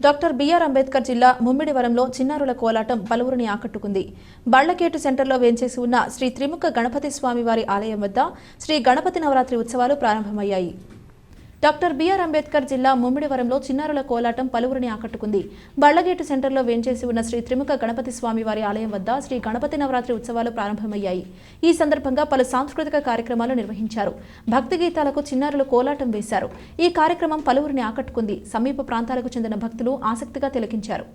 Doctor BR Ambedkar జిల్లా ముమ్మిడివరంలో చిన్నారుల కోలాటం పలువురిని ఆకట్టుకుంది. బళ్ళకేటు సెంటర్లో వేంచేసి ఉన్న శ్రీ త్రిముఖ గణపతి స్వామివారి ఆలయం వద్ద శ్రీ గణపతి నవరాత్రి ఉత్సవాలు ప్రారంభమయ్యాయి. డాక్టర్ బిఆర్ అంబేద్కర్ జిల్లా ముమ్మిడివరంలో చిన్నారుల కోలాటం పలువురిని ఆకట్టుకుంది. బళ్ళగేటు సెంటర్లో వేంచేసి ఉన్న శ్రీ త్రిముఖ గణపతి స్వామి వారి ఆలయం వద్ద శ్రీ గణపతి నవరాత్రి ఉత్సవాలు ప్రారంభమయ్యాయి. ఈ సందర్భంగా పలు సాంస్కృతిక కార్యక్రమాలు నిర్వహించారు. భక్తి గీతాలకు చిన్నారులు కోలాటం వేశారు. ఈ కార్యక్రమం పలువురిని ఆకట్టుకుంది. సమీప ప్రాంతాలకు చెందిన భక్తులు ఆసక్తిగా తిలకించారు.